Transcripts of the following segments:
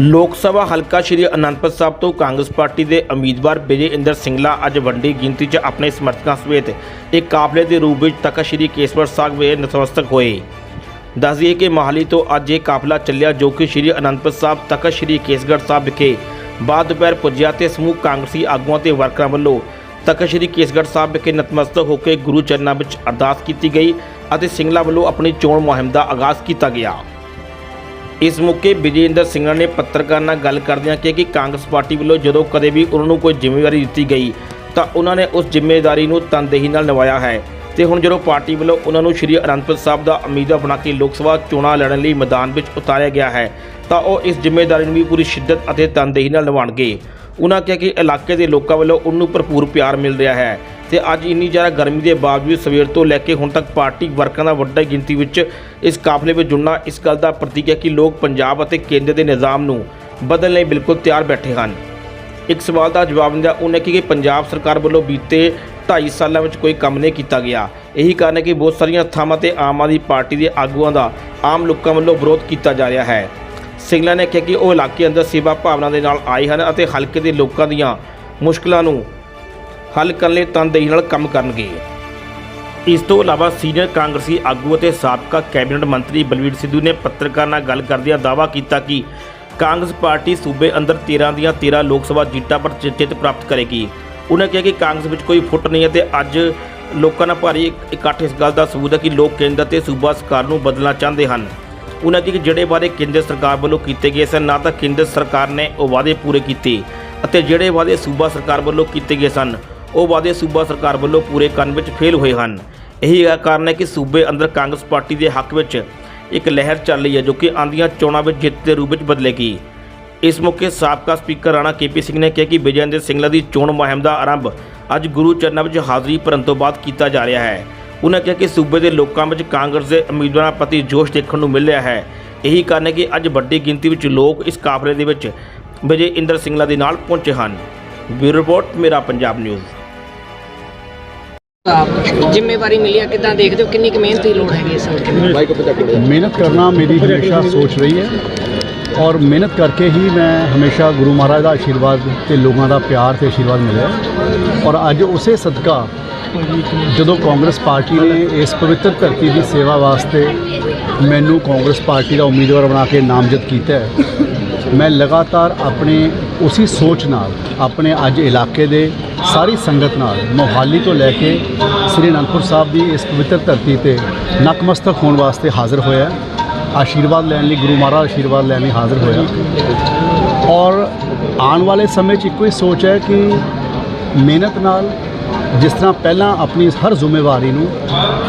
ਲੋਕ ਸਭਾ ਹਲਕਾ ਸ਼੍ਰੀ ਅਨੰਦਪੁਰ ਸਾਹਿਬ ਤੋਂ ਕਾਂਗਰਸ ਪਾਰਟੀ ਦੇ ਉਮੀਦਵਾਰ ਵਿਜੇ ਇੰਦਰ ਸਿੰਗਲਾ ਅੱਜ ਵੱਡੀ ਗਿਣਤੀ 'ਚ ਆਪਣੇ ਸਮਰਥਕਾਂ ਸਮੇਤ ਇੱਕ ਕਾਫਲੇ ਦੇ ਰੂਪ ਵਿੱਚ ਤਖਤ ਸ਼੍ਰੀ ਕੇਸਵਰ ਸਾਹਿਬ ਵਿਖੇ ਨਤਮਸਤਕ ਹੋਏ। ਦੱਸ ਦਈਏ ਕਿ ਮਹਾਲੀ ਤੋਂ ਅੱਜ ਇਹ ਕਾਫਲਾ ਚੱਲਿਆ ਜੋ ਕਿ ਸ਼੍ਰੀ ਅਨੰਦਪੁਰ ਸਾਹਿਬ, ਤਖਤ ਸ਼੍ਰੀ ਕੇਸਗੜ੍ਹ ਸਾਹਿਬ ਵਿਖੇ ਬਾਅਦ ਦੁਪਹਿਰ ਪੁੱਜਿਆ ਤੇ ਸਮੂਹ ਕਾਂਗਰਸੀ ਆਗੂਆਂ ਤੇ ਵਰਕਰਾਂ ਵੱਲੋਂ ਤਖਤ ਸ਼੍ਰੀ ਕੇਸਗੜ੍ਹ ਸਾਹਿਬ ਵਿਖੇ ਨਤਮਸਤਕ ਹੋ ਕੇ ਗੁਰੂ ਚਰਨਾਂ ਵਿੱਚ ਅਰਦਾਸ ਕੀਤੀ ਗਈ ਅਤੇ ਸਿੰਗਲਾ ਵੱਲੋਂ ਆਪਣੀ ਚੋਣ ਮੁਹਿੰਮ ਦਾ ਆਗਾਜ਼ ਕੀਤਾ ਗਿਆ। ਇਸ ਮੌਕੇ ਵਿਜੇਂਦਰ ਸਿੰਘਲਾ ਨੇ ਪੱਤਰਕਾਰਾਂ ਨਾਲ ਗੱਲ ਕਰਦਿਆਂ ਕਿਹਾ ਕਿ ਕਾਂਗਰਸ ਪਾਰਟੀ ਵੱਲੋਂ ਜਦੋਂ ਕਦੇ ਵੀ ਉਹਨਾਂ ਨੂੰ ਕੋਈ ਜ਼ਿੰਮੇਵਾਰੀ ਦਿੱਤੀ ਗਈ, ਤਾਂ ਉਹਨਾਂ ਨੇ ਉਸ ਜ਼ਿੰਮੇਵਾਰੀ ਨੂੰ ਤਨਦੇਹੀ ਨਾਲ ਨਿਭਾਇਆ ਹੈ। ਤੇ ਹੁਣ ਜਦੋਂ ਪਾਰਟੀ ਵੱਲੋਂ ਉਹਨਾਂ ਨੂੰ ਸ਼੍ਰੀ ਅਨੰਦਪੁਰ ਸਾਹਿਬ ਦਾ ਉਮੀਦਵਾਰ ਬਣਾ ਕੇ ਲੋਕ ਸਭਾ ਚੋਣਾਂ ਲੜਨ ਲਈ ਮੈਦਾਨ ਵਿੱਚ ਉਤਾਰਿਆ ਗਿਆ ਹੈ, ਤਾਂ ਉਹ ਇਸ ਜ਼ਿੰਮੇਵਾਰੀ ਨੂੰ ਵੀ ਪੂਰੀ ਸ਼ਿੱਦਤ ਅਤੇ ਤਨਦੇਹੀ ਨਾਲ ਨਿਭਾਉਣਗੇ। ਉਹਨਾਂ ਕਿਹਾ ਕਿ ਇਲਾਕੇ ਦੇ ਲੋਕਾਂ ਵੱਲੋਂ ਉਹਨੂੰ ਭਰਪੂਰ ਪਿਆਰ ਮਿਲ ਰਿਹਾ ਹੈ। ਤੇ ਅੱਜ ਇੰਨੀ ਜ਼ਿਆਦਾ ਗਰਮੀ ਦੇ ਬਾਵਜੂਦ ਸਵੇਰ ਤੋਂ ਲੈ ਕੇ ਹੁਣ ਤੱਕ ਪਾਰਟੀ ਵਰਕਰਾਂ ਦਾ ਵੱਡਾ ਗਿਣਤੀ ਵਿੱਚ ਇਸ ਕਾਫਲੇ ਵਿੱਚ ਜੁੜਨਾ ਇਸ ਗੱਲ ਦਾ ਪ੍ਰਤੀਕ ਹੈ ਕਿ ਲੋਕ ਪੰਜਾਬ ਅਤੇ ਕੇਂਦਰ ਦੇ ਨਿਜ਼ਾਮ ਨੂੰ ਬਦਲਣ ਲਈ ਬਿਲਕੁਲ ਤਿਆਰ ਬੈਠੇ ਹਨ। ਇੱਕ ਸਵਾਲ ਦਾ ਜਵਾਬ ਦਿੰਦਿਆਂ ਉਹਨੇ ਕਿਹਾ ਕਿ ਪੰਜਾਬ ਸਰਕਾਰ ਵੱਲੋਂ ਬੀਤੇ 2.5 ਸਾਲਾਂ ਵਿੱਚ ਕੋਈ ਕੰਮ ਨਹੀਂ ਕੀਤਾ ਗਿਆ। ਇਹੀ ਕਾਰਨ ਹੈ ਕਿ ਬਹੁਤ ਸਾਰੀਆਂ ਥਾਵਾਂ ਤੇ ਆਮ ਆਦਮੀ ਪਾਰਟੀ ਦੇ ਆਗੂਆਂ ਦਾ ਆਮ ਲੋਕਾਂ ਵੱਲੋਂ ਵਿਰੋਧ ਕੀਤਾ ਜਾ ਰਿਹਾ ਹੈ। ਸਿੰਗਲਾ ਨੇ ਕਿਹਾ ਕਿ ਉਹ ਇਲਾਕੇ ਅੰਦਰ ਸੇਵਾ ਭਾਵਨਾ ਦੇ ਨਾਲ ਆਏ ਹਨ ਅਤੇ ਹਲਕੇ ਦੇ ਲੋਕਾਂ ਦੀਆਂ ਮੁਸ਼ਕਲਾਂ ਨੂੰ ਹੱਲ ਕਰਨ ਲਈ ਤਨਦੇਹੀ ਨਾਲ ਕੰਮ ਕਰਨਗੇ। ਇਸ ਤੋਂ ਇਲਾਵਾ ਸੀਨੀਅਰ ਕਾਂਗਰਸੀ ਆਗੂ ਅਤੇ ਸਾਬਕਾ ਕੈਬਨਿਟ ਮੰਤਰੀ ਬਲਵੀਰ ਸਿੱਧੂ ਨੇ ਪੱਤਰਕਾਰਾਂ ਨਾਲ ਗੱਲ ਕਰਦਿਆਂ ਦਾਅਵਾ ਕੀਤਾ ਕਿ ਕਾਂਗਰਸ ਪਾਰਟੀ ਸੂਬੇ ਅੰਦਰ 13 ਦੀਆਂ 13 ਲੋਕ ਸਭਾ ਸੀਟਾਂ ਪਰ ਜਿ- ਜਿੱਤ ਪ੍ਰਾਪਤ ਕਰੇਗੀ। ਉਹਨਾਂ ਕਿਹਾ ਕਿ ਕਾਂਗਰਸ ਵਿੱਚ ਕੋਈ ਫੁੱਟ ਨਹੀਂ ਹੈ ਤੇ ਅੱਜ ਲੋਕਾਂ ਨਾਲ ਭਾਰੀ ਇਕੱਠ ਇਸ ਗੱਲ ਦਾ ਸਬੂਤ ਹੈ ਕਿ ਲੋਕ ਕੇਂਦਰ ਤੇ ਸੂਬਾ ਸਰਕਾਰ ਨੂੰ ਬਦਲਣਾ ਚਾਹੁੰਦੇ ਹਨ। ਉਹਨਾਂ ਦੀ ਕਿ ਜਿਹੜੇ ਵਾਅਦੇ ਕੇਂਦਰ ਸਰਕਾਰ ਵੱਲੋਂ ਕੀਤੇ ਗਏ ਸਨ, ਨਾ ਤਾਂ ਕੇਂਦਰ ਸਰਕਾਰ ਨੇ ਉਹ ਵਾਅਦੇ ਪੂਰੇ ਕੀਤੇ ਅਤੇ ਜਿਹੜੇ ਵਾਅਦੇ ਸੂਬਾ ਸਰਕਾਰ ਵੱਲੋਂ ਕੀਤੇ ਗਏ ਸਨ ਉਹ ਵਾਅਦੇ ਸੂਬਾ ਸਰਕਾਰ ਵੱਲੋਂ ਪੂਰੇ ਕਰਨ ਵਿੱਚ ਫੇਲ ਹੋਏ ਹਨ। ਇਹੀ ਕਾਰਨ ਹੈ ਕਿ ਸੂਬੇ ਅੰਦਰ ਕਾਂਗਰਸ ਪਾਰਟੀ ਦੇ ਹੱਕ ਵਿੱਚ ਇੱਕ ਲਹਿਰ ਚੱਲ ਰਹੀ ਹੈ ਜੋ ਕਿ ਆਂਦੀਆਂ ਚੋਣਾਂ ਵਿੱਚ ਜਿੱਤ ਦੇ ਰੂਪ ਵਿੱਚ ਬਦਲੇਗੀ। ਇਸ ਮੌਕੇ ਸਾਬਕਾ ਸਪੀਕਰ ਰਾਣਾ ਕੇਪੀ ਸਿੰਘ ਨੇ ਕਿਹਾ ਕਿ ਵਿਜੇਂਦਰ ਸਿੰਗਲਾ ਦੀ ਚੋਣ ਮੁਹਿੰਮ ਦਾ ਆਰੰਭ ਅੱਜ ਗੁਰੂ ਚਰਨਾਂ ਵਿੱਚ ਹਾਜ਼ਰੀ ਭਰਨ ਤੋਂ ਬਾਅਦ ਕੀਤਾ ਜਾ ਰਿਹਾ ਹੈ। ਉਹਨਾਂ ਕਿਹਾ ਕਿ ਸੂਬੇ ਦੇ ਲੋਕਾਂ ਵਿੱਚ ਕਾਂਗਰਸ ਦੇ ਉਮੀਦਵਾਰਾਂ ਪ੍ਰਤੀ ਜੋਸ਼ ਦੇਖਣ ਨੂੰ ਮਿਲ ਰਿਹਾ ਹੈ। ਇਹੀ ਕਾਰਨ ਹੈ ਕਿ ਅੱਜ ਵੱਡੀ ਗਿਣਤੀ ਵਿੱਚ ਲੋਕ ਇਸ ਕਾਫਲੇ ਦੇ ਵਿੱਚ ਵਿਜੇ ਇੰਦਰ ਸਿੰਗਲਾ ਦੇ ਨਾਲ ਪਹੁੰਚੇ ਹਨ। ਬਿਊਰੋ ਰਿਪੋਰਟ, ਮੇਰਾ ਪੰਜਾਬ ਨਿਊਜ਼। ਜ਼ਿੰਮੇਵਾਰੀ ਮਿਲੀ ਆ ਕਿਦਾਂ ਦੇਖਦੇ ਹੋ? ਕਿੰਨੀ ਕੁ ਮਿਹਨਤ ਦੀ ਲੋੜ ਹੈਗੀ ਇਸ ਵਕਤ ਮਿਹਨਤ ਕਰਨਾ ਮੇਰੀ ਹਮੇਸ਼ਾ ਸੋਚ ਰਹੀ ਹੈ ਔਰ ਮਿਹਨਤ ਕਰਕੇ ਹੀ ਮੈਂ ਹਮੇਸ਼ਾ ਗੁਰੂ ਮਹਾਰਾਜ ਦਾ ਆਸ਼ੀਰਵਾਦ ਤੇ ਲੋਕਾਂ ਦਾ ਪਿਆਰ ਤੇ ਆਸ਼ੀਰਵਾਦ ਮਿਲਿਆ ਔਰ ਅੱਜ ਉਸੇ ਸਦਕਾ ਜਦੋਂ ਕਾਂਗਰਸ ਪਾਰਟੀ ਨੇ ਇਸ ਪਵਿੱਤਰ ਧਰਤੀ ਦੀ ਸੇਵਾ ਵਾਸਤੇ ਮੈਨੂੰ ਕਾਂਗਰਸ ਪਾਰਟੀ ਦਾ ਉਮੀਦਵਾਰ ਬਣਾ ਕੇ ਨਾਮਜ਼ਦ ਕੀਤਾ ਹੈ ਮੈਂ ਲਗਾਤਾਰ ਆਪਣੇ ਉਸੇ ਸੋਚ ਨਾਲ, ਆਪਣੇ ਅੱਜ ਇਲਾਕੇ ਦੇ ਸਾਰੀ ਸੰਗਤ ਨਾਲ, ਮੋਹਾਲੀ ਤੋਂ ਲੈ ਕੇ ਸ੍ਰੀ ਅਨੰਦਪੁਰ ਸਾਹਿਬ ਦੀ ਇਸ ਪਵਿੱਤਰ ਧਰਤੀ ਤੇ ਨਤਮਸਤਕ ਹੋਣ ਵਾਸਤੇ ਹਾਜ਼ਰ ਹੋਇਆ। ਆਸ਼ੀਰਵਾਦ ਲੈਣ ਲਈ, ਗੁਰੂ ਮਹਾਰਾਜ ਆਸ਼ੀਰਵਾਦ ਲੈਣ ਲਈ ਹਾਜ਼ਰ ਹੋਇਆ। ਔਰ ਆਉਣ ਵਾਲੇ ਸਮੇਂ 'ਚ ਇੱਕੋ ਹੀ ਸੋਚ ਹੈ ਕਿ ਮਿਹਨਤ ਨਾਲ ਜਿਸ ਤਰ੍ਹਾਂ ਪਹਿਲਾਂ ਆਪਣੀ ਹਰ ਜ਼ਿੰਮੇਵਾਰੀ ਨੂੰ,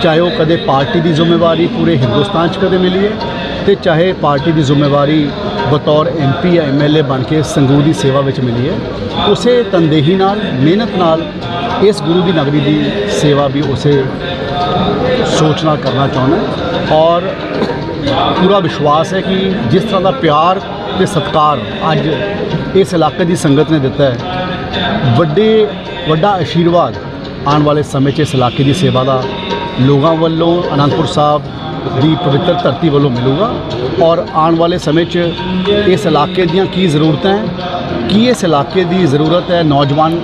ਚਾਹੇ ਉਹ ਕਦੇ ਪਾਰਟੀ ਦੀ ਜ਼ਿੰਮੇਵਾਰੀ ਪੂਰੇ ਹਿੰਦੁਸਤਾਨ 'ਚ ਕਦੇ ਮਿਲੀ ਹੈ, ਤੇ ਚਾਹੇ ਪਾਰਟੀ ਦੀ ਜ਼ਿੰਮੇਵਾਰੀ ਬਤੌਰ ਐਮਪੀ ਜਾਂ ਐਮਐਲਏ ਬਣ ਕੇ ਸੰਗਰੂਰ ਦੀ ਸੇਵਾ ਵਿੱਚ ਮਿਲੀ ਹੈ। ਉਸੇ ਤਨਦੇਹੀ ਨਾਲ, ਮਿਹਨਤ ਨਾਲ ਇਸ ਗੁਰੂ ਦੀ ਨਗਰੀ ਦੀ ਸੇਵਾ ਵੀ ਉਸੇ ਸੋਚ ਨਾਲ ਕਰਨਾ ਚਾਹੁੰਦਾ ਔਰ ਪੂਰਾ ਵਿਸ਼ਵਾਸ ਹੈ ਕਿ ਜਿਸ ਤਰ੍ਹਾਂ ਦਾ ਪਿਆਰ ਤੇ ਸਤਿਕਾਰ ਅੱਜ ਇਸ ਇਲਾਕੇ ਦੀ ਸੰਗਤ ਨੇ ਦਿੱਤਾ ਹੈ, ਵੱਡੇ, ਵੱਡਾ ਆਸ਼ੀਰਵਾਦ ਆਉਣ ਵਾਲੇ ਸਮੇਂ 'ਚ ਇਸ ਇਲਾਕੇ ਦੀ ਸੇਵਾ ਦਾ ਲੋਕਾਂ ਵੱਲੋਂ ਅਨੰਦਪੁਰ ਸਾਹਿਬ ਦੀ ਪਵਿੱਤਰ ਧਰਤੀ ਵੱਲੋਂ ਮਿਲੂਗਾ। ਔਰ ਆਉਣ ਵਾਲੇ ਸਮੇਂ 'ਚ ਇਸ ਇਲਾਕੇ ਦੀਆਂ ਕੀ ਜ਼ਰੂਰਤਾਂ ਹੈ? ਕੀ ਇਸ ਇਲਾਕੇ ਦੀ ਜ਼ਰੂਰਤ ਹੈ ਨੌਜਵਾਨ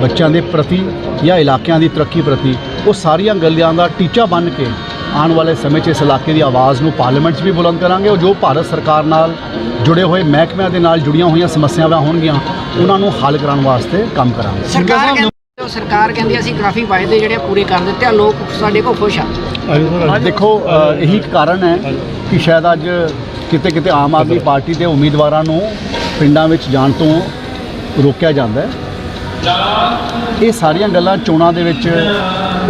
ਬੱਚਿਆਂ ਦੇ ਪ੍ਰਤੀ ਜਾਂ ਇਲਾਕਿਆਂ ਦੀ ਤਰੱਕੀ ਪ੍ਰਤੀ? ਉਹ ਸਾਰੀਆਂ ਗੱਲਾਂ ਦਾ ਟੀਚਾ ਬਣ ਕੇ ਆਉਣ ਵਾਲੇ ਸਮੇਂ 'ਚ ਇਸ ਇਲਾਕੇ ਦੀ ਆਵਾਜ਼ ਨੂੰ ਪਾਰਲੀਮੈਂਟ 'ਚ ਵੀ ਬੁਲੰਦ ਕਰਾਂਗੇ। ਉਹ ਜੋ ਭਾਰਤ ਸਰਕਾਰ ਨਾਲ ਜੁੜੇ ਹੋਏ ਮਹਿਕਮਿਆਂ ਦੇ ਨਾਲ ਜੁੜੀਆਂ ਹੋਈਆਂ ਸਮੱਸਿਆਵਾਂ ਹੋਣਗੀਆਂ, ਉਹਨਾਂ ਨੂੰ ਹੱਲ ਕਰਾਉਣ ਵਾਸਤੇ ਕੰਮ ਕਰਾਂਗੇ। ਸਰਕਾਰ ਕਹਿੰਦੀ ਸਰਕਾਰ ਕਹਿੰਦੀ ਅਸੀਂ ਕਾਫੀ ਵਾਅਦੇ ਜਿਹੜੇ ਪੂਰੇ ਕਰ ਦਿੱਤੇ ਆ। ਲੋਕ ਸਾਡੇ ਕੋਲ ਖੁਸ਼ ਆ। ਦੇਖੋ ਅ, ਇਹੀ ਕਾਰਨ ਹੈ ਕਿ ਸ਼ਾਇਦ ਅੱਜ ਕਿਤੇ ਕਿਤੇ ਆਮ ਆਦਮੀ ਪਾਰਟੀ ਦੇ ਉਮੀਦਵਾਰਾਂ ਨੂੰ ਪਿੰਡਾਂ ਵਿੱਚ ਜਾਣ ਤੋਂ ਰੋਕਿਆ ਜਾਂਦਾ ਹੈ। ਇਹ ਸਾਰੀਆਂ ਗੱਲਾਂ ਚੋਣਾਂ ਦੇ ਵਿੱਚ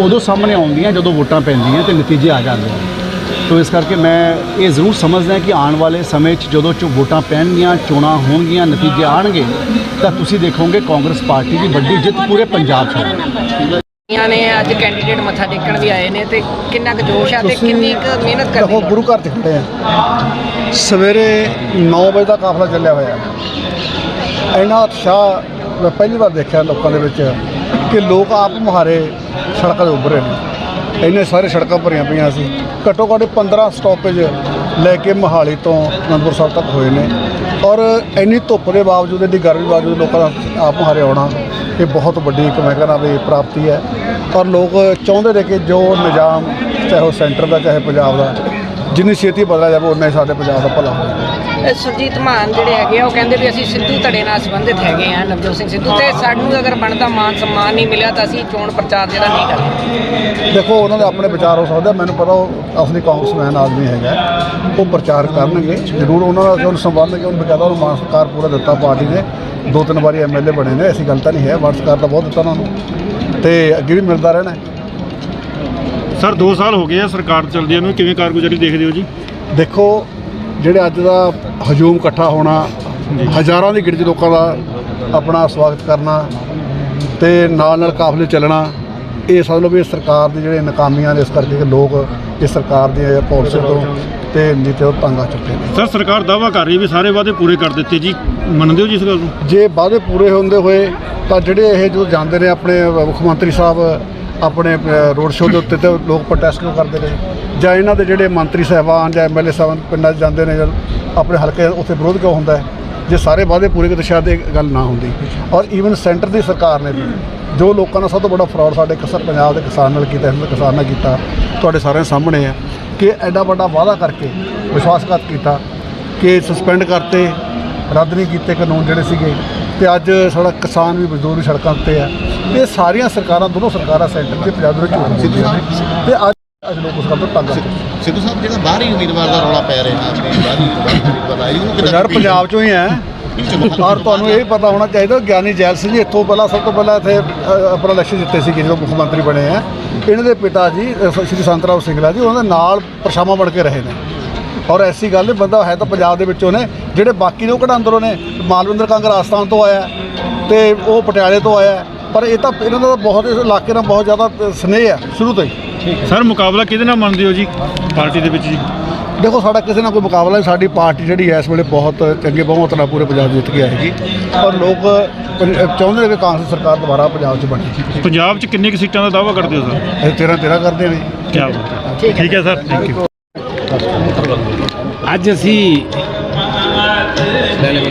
ਉਦੋਂ ਸਾਹਮਣੇ ਆਉਂਦੀਆਂ ਜਦੋਂ ਵੋਟਾਂ ਪੈਂਦੀਆਂ ਤੇ ਨਤੀਜੇ ਆ ਜਾਂਦੇ ਆ। ਤੋ ਇਸ ਕਰਕੇ ਮੈਂ ਇਹ ਜ਼ਰੂਰ ਸਮਝਦਾ ਕਿ ਆਉਣ ਵਾਲੇ ਸਮੇਂ 'ਚ ਜਦੋਂ ਚੋ ਵੋਟਾਂ ਪੈਣਗੀਆਂ ਚੋਣਾਂ ਹੋਣਗੀਆਂ ਨਤੀਜੇ ਆਣਗੇ ਤਾਂ ਤੁਸੀਂ ਦੇਖੋਗੇ ਕਾਂਗਰਸ ਪਾਰਟੀ ਦੀ ਵੱਡੀ ਜਿੱਤ ਪੂਰੇ ਪੰਜਾਬ 'ਚ ਹੋਵੇਗੀ ਇਹਨਾਂ ਨੇ ਅੱਜ ਕੈਂਡੀਡੇਟ ਮੱਥਾ ਟੇਕਣ ਵੀ ਆਏ ਨੇ ਤੇ ਕਿੰਨਾ ਕੁ ਜੋਸ਼ ਆ ਤੇ ਕਿੰਨੀ ਕੁ ਮਿਹਨਤ ਦੇਖੋ ਕਰਨੀ ਗੁਰੂ ਘਰ ਤੇ ਖੜੇ ਆ। ਸਵੇਰੇ 9 ਵਜੇ ਦਾ ਕਾਫਲਾ ਚੱਲਿਆ ਹੋਇਆ। ਇੰਨਾ ਉਤਸ਼ਾਹ ਮੈਂ ਪਹਿਲੀ ਵਾਰ ਦੇਖਿਆ ਲੋਕਾਂ ਦੇ ਵਿੱਚ ਕਿ ਲੋਕ ਆਪ ਮੁਹਾਰੇ ਸੜਕਾਂ 'ਤੇ ਉੱਭਰੇ ਨੇ। ਇੰਨੇ ਸਾਰੇ ਸੜਕਾਂ ਭਰੀਆਂ ਪਈਆਂ ਸੀ। ਘੱਟੋ ਘੱਟ 15 ਸਟਾਪੇਜ ਲੈ ਕੇ ਮੋਹਾਲੀ ਤੋਂ ਅਨੰਦਪੁਰ ਸਾਹਿਬ ਤੱਕ ਹੋਏ ਨੇ। ਔਰ ਇੰਨੀ ਧੁੱਪ ਦੇ ਬਾਵਜੂਦ ਇੰਨੀ ਗਰਮੀ ਬਾਵਜੂਦ ਲੋਕਾਂ ਦਾ ਆਪ ਮੁਹਾਰੇ ਆਉਣਾ ਇਹ ਬਹੁਤ ਵੱਡੀ ਇੱਕ ਮੈਂ ਕਹਿੰਦਾ ਵੀ ਪ੍ਰਾਪਤੀ ਹੈ। ਔਰ ਲੋਕ ਚਾਹੁੰਦੇ ਨੇ ਕਿ ਜੋ ਨਿਜ਼ਾਮ, ਚਾਹੇ ਉਹ ਸੈਂਟਰ ਦਾ, ਚਾਹੇ ਪੰਜਾਬ ਦਾ, ਜਿੰਨੀ ਛੇਤੀ ਬਦਲਿਆ ਜਾਵੇ, ਉਨਾ ਹੀ ਸਾਡੇ ਪੰਜਾਬ ਦਾ ਭਲਾ ਹੋਵੇ। ਸੁਰਜੀਤ ਮਾਨ ਜਿਹੜੇ ਹੈਗੇ ਆ ਉਹ ਕਹਿੰਦੇ ਵੀ ਅਸੀਂ ਸਿੱਧੂ ਧੜੇ ਨਾਲ ਸੰਬੰਧਿਤ ਹੈਗੇ ਆ ਨਵਜੋਤ ਸਿੰਘ ਸਿੱਧੂ। ਤੇ ਸਾਨੂੰ ਅਗਰ ਬਣਦਾ ਮਾਨ ਸਨਮਾਨ ਨਹੀਂ ਮਿਲਿਆ ਤਾਂ ਅਸੀਂ ਚੋਣ ਪ੍ਰਚਾਰ ਜਿਹੜਾ ਨਹੀਂ ਕਰਾਂਗੇ ਦੇਖੋ ਉਹਨਾਂ ਦੇ ਆਪਣੇ ਵਿਚਾਰ ਹੋ ਸਕਦੇ ਮੈਨੂੰ ਪਤਾ ਉਹ ਅਸਲੀ ਕਾਂਗਰਸਮੈਨ ਆਦਮੀ ਹੈਗਾ ਉਹ ਪ੍ਰਚਾਰ ਕਰਨਗੇ। ਜ਼ਰੂਰ ਉਹਨਾਂ ਦਾ ਉਹਨੂੰ ਸੰਬੰਧ ਕਿ ਉਹਨੂੰ ਬਕਾਇਦਾ ਉਹਨੂੰ ਮਾਨ ਸਰਕਾਰ ਪੂਰਾ ਦਿੱਤਾ ਪਾਰਟੀ ਨੇ। ਦੋ ਤਿੰਨ ਵਾਰੀ ਐਮਐਲਏ ਬਣੇ ਨੇ ਐਸੀ ਗੱਲ ਤਾਂ ਨਹੀਂ ਹੈ। ਮਾਨ ਸਰਕਾਰ ਦਾ ਬਹੁਤ ਦਿੱਤਾ ਉਹਨਾਂ ਨੂੰ। ਤੇ ਅੱਗੇ ਵੀ ਮਿਲਦਾ ਰਹਿਣਾ ਹੈ। ਸਰ 2 ਸਾਲ ਹੋ ਗਏ ਆ ਸਰਕਾਰ ਚੱਲਦੀ ਨੂੰ। ਕਿਵੇਂ ਕਾਰਗੁਜ਼ਾਰੀ ਦੇਖਦੇ ਹੋ ਜੀ? ਦੇਖੋ ਜਿਹੜੇ ਅੱਜ ਦਾ ਹਜੂਮ ਇਕੱਠਾ ਹੋਣਾ ਹਜ਼ਾਰਾਂ ਦੀ ਗਿਣਤੀ ਲੋਕਾਂ ਦਾ ਆਪਣਾ ਸਵਾਗਤ ਕਰਨਾ ਤੇ ਨਾਲ ਨਾਲ ਕਾਫਲੇ ਚੱਲਣਾ ਇਹ ਸਮਝ ਲਓ ਵੀ ਸਰਕਾਰ ਦੀ ਜਿਹੜੇ ਨਾਕਾਮੀਆਂ ਨੇ ਇਸ ਕਰਕੇ ਕਿ ਲੋਕ ਇਸ ਸਰਕਾਰ ਦੀਆਂ ਪਾਲਿਸੀ ਤੋਂ ਤੇ ਨੀਤੀ ਤੋਂ ਤੰਗ ਆ ਚੁੱਕੇ ਨੇ। ਸਰ ਸਰਕਾਰ ਦਾਵਾ ਕਰ ਰਹੀ ਵੀ ਸਾਰੇ ਵਾਅਦੇ ਪੂਰੇ ਕਰ ਦਿੱਤੇ ਜੀ। ਮੰਨਦੇ ਹੋ ਜੀ ਇਸ ਗੱਲ ਨੂੰ? ਜੇ ਵਾਅਦੇ ਪੂਰੇ ਹੁੰਦੇ ਹੋਏ ਤਾਂ ਜਿਹੜੇ ਇਹ ਜਦੋਂ ਜਾਂਦੇ ਨੇ ਆਪਣੇ ਮੁੱਖ ਮੰਤਰੀ ਸਾਹਿਬ ਆਪਣੇ ਰੋਡ ਸ਼ੋਅ ਦੇ ਉੱਤੇ ਤੇ ਲੋਕ ਪ੍ਰੋਟੈਸਟ ਕਿਉਂ ਕਰਦੇ ਨੇ? ਜਾਂ ਇਹਨਾਂ ਦੇ ਜਿਹੜੇ ਮੰਤਰੀ ਸਾਹਿਬਾਨ ਜਾਂ ਐਮਐਲਏ ਸਾਹਿਬਾਨ ਪਿੰਡਾਂ 'ਚ ਜਾਂਦੇ ਨੇ ਜਾਂ ਆਪਣੇ ਹਲਕੇ ਉੱਥੇ ਵਿਰੋਧ ਕਿਉਂ ਹੁੰਦਾ ਹੈ? ਜੇ ਸਾਰੇ ਵਾਅਦੇ ਪੂਰੇ ਕੀਤੇ, ਸ਼ਾਇਦ ਇਹ ਗੱਲ ਨਾ ਹੁੰਦੀ। ਔਰ ਈਵਨ ਸੈਂਟਰ ਦੀ ਸਰਕਾਰ ਨੇ ਵੀ, ਜੋ ਲੋਕਾਂ ਦਾ ਸਭ ਤੋਂ ਵੱਡਾ ਫਰਾਡ ਸਾਡੇ ਕਿਸਾਨ ਪੰਜਾਬ ਦੇ ਕਿਸਾਨ ਨਾਲ ਕੀਤਾ, ਹਿੰਦ ਕਿਸਾਨ ਨਾਲ ਕੀਤਾ, ਤੁਹਾਡੇ ਸਾਰਿਆਂ ਸਾਹਮਣੇ ਆ ਕਿ ਐਡਾ ਵੱਡਾ ਵਾਅਦਾ ਕਰਕੇ ਵਿਸ਼ਵਾਸਘਾਤ ਕੀਤਾ ਕਿ ਸਸਪੈਂਡ ਕਰਤੇ, ਰੱਦ ਨਹੀਂ ਕੀਤੇ ਕਾਨੂੰਨ ਜਿਹੜੇ ਸੀਗੇ। ਤੇ ਅੱਜ ਸਾਡਾ ਕਿਸਾਨ ਵੀ ਮਜ਼ਦੂਰ ਸੜਕਾਂ ਉੱਤੇ ਆ ਇਹ ਸਾਰੀਆਂ ਸਰਕਾਰਾਂ ਦੋਨੋਂ ਸਰਕਾਰਾਂ ਸੈਂਟਰ ਤੇ ਪੰਜਾਬ ਦੇ ਵਿੱਚ ਬੋਲਦੀਆਂ ਨੇ। ਤੇ ਅੱਜ ਅੱਜ ਲੋਕ ਉਸ ਗੱਲ ਤੋਂ ਤੰਗ ਸਿੱਧੂ ਸਾਹਿਬ ਜਿਹੜਾ ਬਾਹਰੀ ਉਮੀਦਵਾਰ ਦਾ ਰੌਲਾ ਪੈ ਰਿਹਾ ਆਪਣੇ ਬਾਹਰੀ ਉਮੀਦਵਾਰ ਦਾ ਇਹਨੂੰ ਕਿੱਦਾਂ ਯਾਰ ਪੰਜਾਬ ਚੋਂ ਹੀ ਹੈ। ਔਰ ਤੁਹਾਨੂੰ ਇਹ ਪਤਾ ਹੋਣਾ ਚਾਹੀਦਾ ਗਿਆਨੀ ਜੈਲ ਸਿੰਘ ਜੀ ਇੱਥੋਂ ਪਹਿਲਾਂ ਸਭ ਤੋਂ ਪਹਿਲਾਂ ਇੱਥੇ ਆਪਣਾ ਇਲੈਕਸ਼ਨ ਜਿੱਤੇ ਸੀਗੇ ਜਦੋਂ ਮੁੱਖ ਮੰਤਰੀ ਬਣੇ ਆ। ਇਹਨਾਂ ਦੇ ਪਿਤਾ ਜੀ ਸ਼੍ਰੀ ਸੰਤਰਾਮ ਸਿੰਘਲਾ ਜੀ ਉਹਨਾਂ ਦੇ ਨਾਲ ਪਰਛਾਵਾਂ ਬਣ ਕੇ ਰਹੇ ਨੇ। ਔਰ ਐਸੀ ਗੱਲ ਨਹੀਂ ਬੰਦਾ ਹੈ ਤਾਂ ਪੰਜਾਬ ਦੇ ਵਿੱਚੋਂ ਨੇ ਜਿਹੜੇ ਬਾਕੀ ਨੇ ਉਹ ਕਿਹੜਾ ਅੰਦਰੋਂ ਨੇ? ਮਾਲਵਿੰਦਰ ਕੰਗ ਰਾਜਸਥਾਨ ਤੋਂ ਆਇਆ ਤੇ ਉਹ ਪਟਿਆਲੇ ਤੋਂ ਆਇਆ। ਪਰ ਇਹ ਤਾਂ ਇਹਨਾਂ ਦਾ ਬਹੁਤ ਇਸ ਇਲਾਕੇ ਨਾਲ ਬਹੁਤ ਜ਼ਿਆਦਾ ਸਨੇਹ ਹੈ ਸ਼ੁਰੂ ਤੋਂ ਹੀ। ਸਰ ਮੁਕਾਬਲਾ ਕਿਹਦੇ ਨਾਲ ਮੰਨਦੇ ਹੋ ਜੀ ਪਾਰਟੀ ਦੇ ਵਿੱਚ ਜੀ? ਦੇਖੋ ਸਾਡਾ ਕਿਸੇ ਨਾਲ ਕੋਈ ਮੁਕਾਬਲਾ ਨਹੀਂ ਸਾਡੀ ਪਾਰਟੀ ਜਿਹੜੀ ਹੈ ਇਸ ਵੇਲੇ ਬਹੁਤ ਚੰਗੇ ਬਹੁਮਤ ਨਾਲ ਪੂਰੇ ਪੰਜਾਬ ਜਿੱਤ ਕੇ ਆਏਗੀ ਔਰ ਲੋਕ ਪੰ- ਚਾਹੁੰਦੇ ਨੇ ਕਿ ਕਾਂਗਰਸ ਸਰਕਾਰ ਦੁਬਾਰਾ ਪੰਜਾਬ 'ਚ ਬਣੇ। ਪੰਜਾਬ 'ਚ ਕਿੰਨੇ ਕੁ ਸੀਟਾਂ ਦਾ ਦਾਵਾ ਕਰਦੇ ਹੋ ਸਰ? ਇਹ 13 13 ਕਰਦੇ ਨੇ। ਕੀ ਬਾਤ ਹੈ। ਠੀਕ ਹੈ। ਸਰ ਥੈਂਕ ਯੂ ਅੱਜ ਅਸੀਂ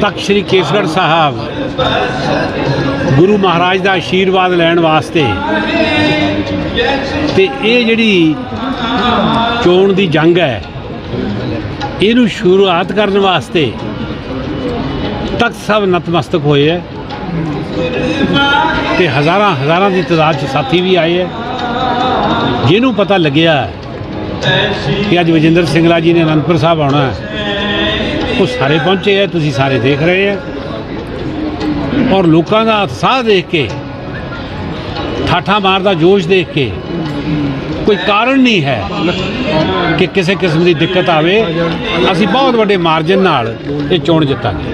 ਤਖਤ ਸ੍ਰੀ ਕੇਸਗੜ੍ਹ ਸਾਹਿਬ ਗੁਰੂ ਮਹਾਰਾਜ ਦਾ ਆਸ਼ੀਰਵਾਦ ਲੈਣ ਵਾਸਤੇ। ਤੇ ਇਹ ਜਿਹੜੀ ਚੋਣ ਦੀ ਜੰਗ ਹੈ, ਇਹਨੂੰ ਸ਼ੁਰੂਆਤ ਕਰਨ ਵਾਸਤੇ ਤਖਤ ਸਾਹਿਬ ਨਤਮਸਤਕ ਹੋਏ ਹੈ। ਤੇ ਹਜ਼ਾਰਾਂ ਹਜ਼ਾਰਾਂ ਦੀ ਤਾਦਾਦ 'ਚ ਸਾਥੀ ਵੀ ਆਏ ਹੈ। ਜਿਹਨੂੰ ਪਤਾ ਲੱਗਿਆ ਕਿ ਅੱਜ ਵਜਿੰਦਰ ਸਿੰਘਲਾ ਜੀ ਨੇ ਅਨੰਦਪੁਰ ਸਾਹਿਬ ਆਉਣਾ ਹੈ। ਉਹ ਸਾਰੇ ਪਹੁੰਚੇ ਹੈ, ਤੁਸੀਂ ਸਾਰੇ ਦੇਖ ਰਹੇ ਹੈ। ਔਰ ਲੋਕਾਂ ਦਾ ਉਤਸ਼ਾਹ ਦੇਖ ਕੇ, ਠਾਠਾ ਮਾਰਦਾ ਜੋਸ਼ ਦੇਖ ਕੇ, ਕੋਈ ਕਾਰਨ ਨਹੀਂ ਹੈ ਕਿ ਕਿਸੇ ਕਿਸਮ ਦੀ ਦਿੱਕਤ ਆਵੇ। ਅਸੀਂ ਬਹੁਤ ਵੱਡੇ ਮਾਰਜਨ ਨਾਲ ਇਹ ਚੋਣ ਜਿੱਤਾਂਗੇ।